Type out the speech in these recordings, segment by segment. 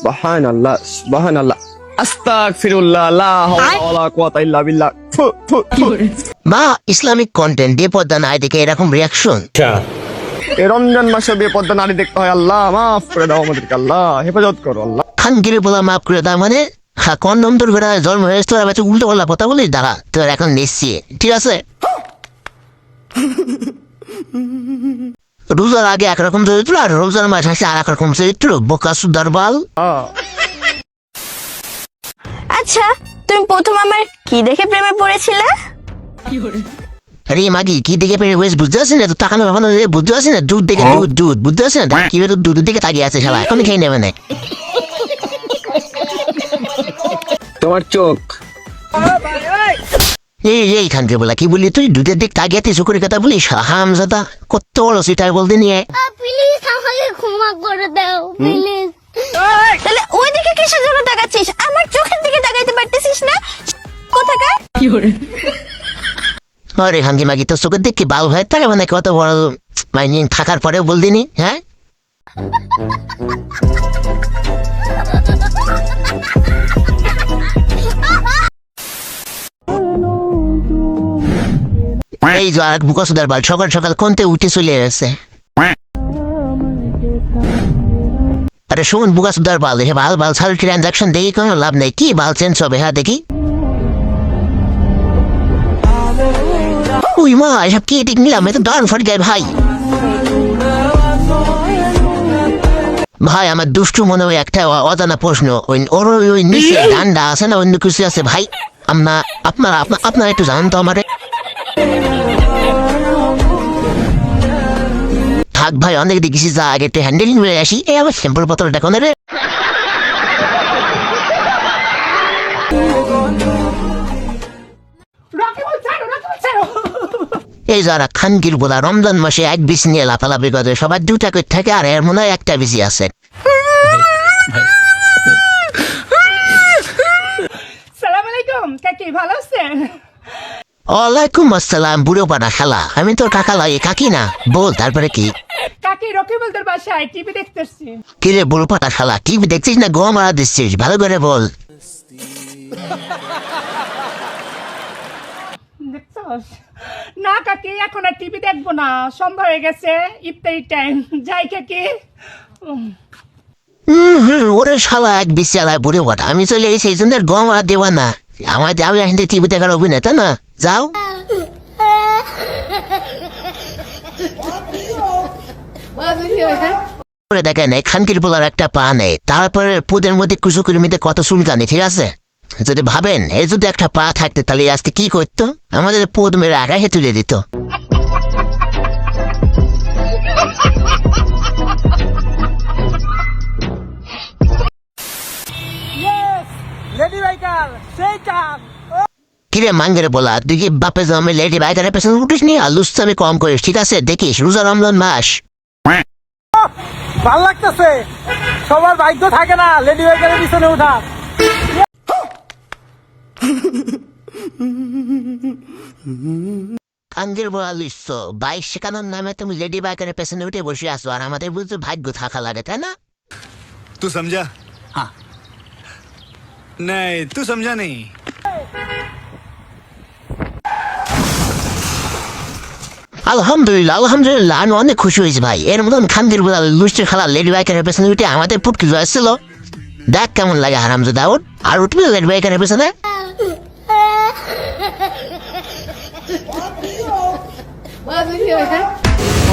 সুবহান আল্লাহ সুবহান আল্লাহ আস্তাগফিরুল্লাহ লা হাওলা ওয়ালা কুওয়াতা ইল্লা বিল্লাহ। ফু, ফু, ফু। মা ইসলামিক কন্টেন্ট দিয়ে পদ্মা নাই দেখে এরকম রিয়াকশন এই রমজান মাসে বেপর্দা নারী দেখতে হয় আল্লাহ মাফ করে দাও আমাদেরকে আল্লাহ হেফাজত করো আল্লাহ। খানগিরি বলা মাফ করে দাও মানে কন্ডম তোর ঘরে জন্ম হয়েছিল এবার তুই উল্টো পাল্লা কথা বলিস দাঁড়া তোর এখন নিচ্ছি ঠিক আছে? রোজার আগে একরকম চরিত্র আর রোজার মাস আসে আর একরকম চরিত্র। বোকা সুদার বাল। আচ্ছা তুমি প্রথম আমার কি দেখে প্রেমে পড়েছিলে? আরে মাগি কি দিকে পেরে হয়েছে বুঝতে পারছি না তো তাকানো ভাবনা বুঝতে পারছি না দুধ দেখে দুধ দুধ বুঝতে পারছি না কি করে দুধের দিকে তাকিয়ে আছে সবাই এখন খেয়ে নেবে না। তোমার চোখ। এই এই খানকে বলা কি বলি তুই? দুধের দিক তাকিয়ে তুই শুকুরের কথা বলিস? হামজাদা কত বড় সিটাই বলতে নিয়ে। প্লিজ আমাকে ক্ষমা করে দাও প্লিজ তাহলে ওই দিকে কিসের জন্য তাকাচ্ছিস? আমার চোখের দিকে তাকাইতে পারতেছিস না? কোথাকার? আরে হাঙ্গি মাগি তোর চোখের দিক কি বাল ভাই থাকে মানে কত বড় মানে থাকার পরেও বলদিনি হ্যাঁ? এই যে আর মুখসুদার বাল, সকাল উঠে চলে গেছে আরে শুন বাল বাল বাল সাল ট্রানজাকশন দেখি কোনো লাভ নেই। কি বাল চেঞ্জ হবে হ্যাঁ দেখি। উই মা, এসব কি ঠিক নিলাম? এ তো ফট গায়ে ভাই। ভাই, আমার দুষ্টু মনে হয় একটা অজানা প্রশ্ন। ওই ওর ওই ওই নিচে ডান্ডা আছে না অন্য কিছু আছে, ভাই? আপনার আপনার আপনার একটু জানান তো আমারে। থাক ভাই, অনেক দেখেছি, যা আগে একটু হ্যান্ডেলিং হয়ে আসি। এই আমার শ্যাম্পুর বোতলটা কোনে রে এই যারা খানকির বোলা রমজান মাসে এক বিষ নিয়ে লাফালাফি করে, সবার দুটা করে থাকে, আর এর মনে হয় একটা বেশি আছে। সালাম আলাইকুম, কাকি, ভালো আছেন? ওয়ালাইকুম আসসালাম বুড়ো পাড়া খালা আমি তোর কাকা লাগে কাকি না? বল তারপরে কি? কাকি রকি রকিবুলদের বাসায় টিভি দেখতেছি। কি রে বুড়ো পাড়া খালা টিভি দেখছিস না? গো মারা দিচ্ছিস ভালো করে বল। না কাকি এখন আর টিভি দেখব না। সন্ধ্যা হয়ে গেছে ইফতারি টাইম যাই কাকি। ওরে শালা এক বিশালায় বুড়ো পাটা। আমি চলে এই সেই জন্য গো মারা দেওয়া না। যাও এখান টিভি দেখার অভিনেতা না? যাও। করে দেখেন এই খানকির পোলার একটা পা নেই। তারপরে পুদের মধ্যে কুচু কুড়িমিতে কত চুলকানি, ঠিক আছে? যদি ভাবেন এই যদি একটা পা থাকতে, তাহলে আজকে কি করতো? আমাদের পুদ মেরে আগাহে তুলে দিত। কিরে মাঙ্গের বলা তুই কি বাপে জমে লেডি বাইকারের পেছনে উঠিস নি আর লুচ্ছামি কম করিস ঠিক আছে দেখিস রোজা রমজান মাস ভাল লাগতেছে সবার ভাগ্য থাকে না লেডি বাইকারের পিছনে ওঠা কাঙ্গের বলা লুচ্ছ বাইক শেখানোর নামে তুমি লেডি বাইকারের পেছনে উঠে বসে আসো আর আমাদের বুঝতে ভাগ্য থাকা লাগে তাই না तू समझा हाँ नहीं तू समझा नहीं আলহামদুলিল্লাহ আলহামদুলিল্লাহ আমি অনেক খুশি হয়েছি ভাই। এর মতন খান্দির বলা লুচি খেলা লেডি বাইকারের পেছনে উঠে আমাদের ফুটকি জয়েছিল দেখ কেমন লাগে হারাম যদি আউট। আর উঠবি লেডি বাইকারের পেছনে?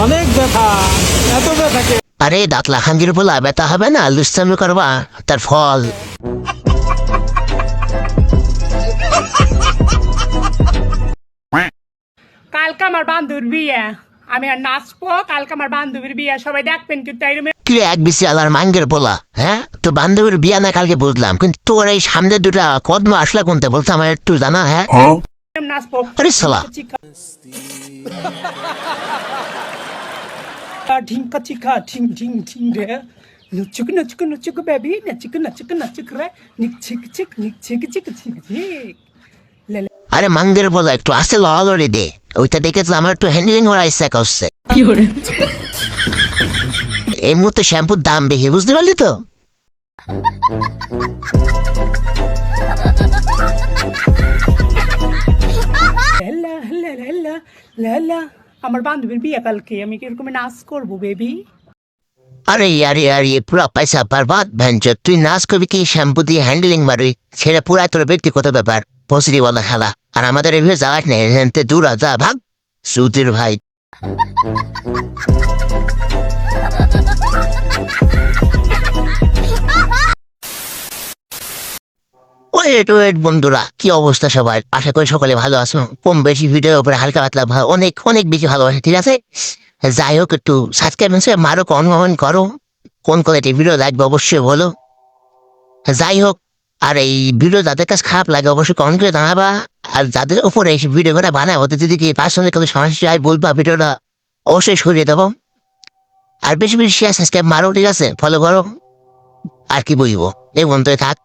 অনেক ব্যথা এত ব্যথা আরে দাঁতলা খাঙ্গির বলা বেতা হবে না লুচ্ছামি করবা তার ফল। কালকে আমার বান্ধবীর বিয়ে। আমি আর নাচবো কালকে আমার বান্ধবীর বিয়ে। সবাই দেখবেন কিন্তু রুমে কিরে এক বেশি আলার মাঙ্গের বলা হ্যাঁ? তো বান্ধবীর বিয়া না কালকে বুঝলাম কিন্তু তোর এই সামনের দুটা কদম আসলা কোনতে বলতে আমার একটু জানা হ্যাঁ? নাচবো। আরে সালা ঢিঙ্কা চিকা। ঢিং ঢিং ঢিং রে। নুচুক নুচুক নুচুক বেবি নাচুক নাচুক নাচুক রে। নিক ছিক ছিক নিক ছিক ছিক ছিক ছিক। আরে মাঙ্গের বলা একটু আসে লড়ে দে। ওইটা দেখে তো আমার একটু হ্যান্ডেলিং করা ইচ্ছা করছে। এই মুহূর্তে শ্যাম্পুর দাম বেশি বুঝতে পারলি তো? আমার বান্ধবীর বিয়ে কালকে আমি কীরকম নাচ করব বেবি? আরে আরে আরে পুরা পয়সা বরবাদ ভেঞ্চ তুই নাচ করবি কি? শ্যাম্পু দিয়ে হ্যান্ডেলিং মারবি? সেটা পুরা তোর ব্যক্তিগত ব্যাপার। ওলা খেলা আর আমাদের এভাবে যাওয়ার নেই হেনতে দূর যা ভাগ সুতির ভাই ওয়েট ওয়েট বন্ধুরা, কি অবস্থা সবার আশা করি সকলে ভালো আছো। কম বেশি ভিডিওর উপরে হালকা পাতলা অনেক অনেক বেশি ভালোবাসে, ঠিক আছে? যাই হোক, একটু সাবস্ক্রাইব মারো কনভন করো। কোন কোয়ালিটি ভিডিও লাগবে অবশ্যই বলো। যাই হোক আর এই ভিডিও যাদের কাছে খারাপ লাগে অবশ্যই কমেন্ট করে জানাবা। আর যাদের উপরে এই ভিডিওটা বানায়, ওদের যদি কি পার্সোনালি কোনো সমস্যা হয়, বলবা ভিডিওটা অবশ্যই সরিয়ে দেবো। আর বেশি বেশি শেয়ার সাবস্ক্রাইব মারো, ঠিক আছে? ফলো করো। আর কি বলব? এই বন্ধু থাক।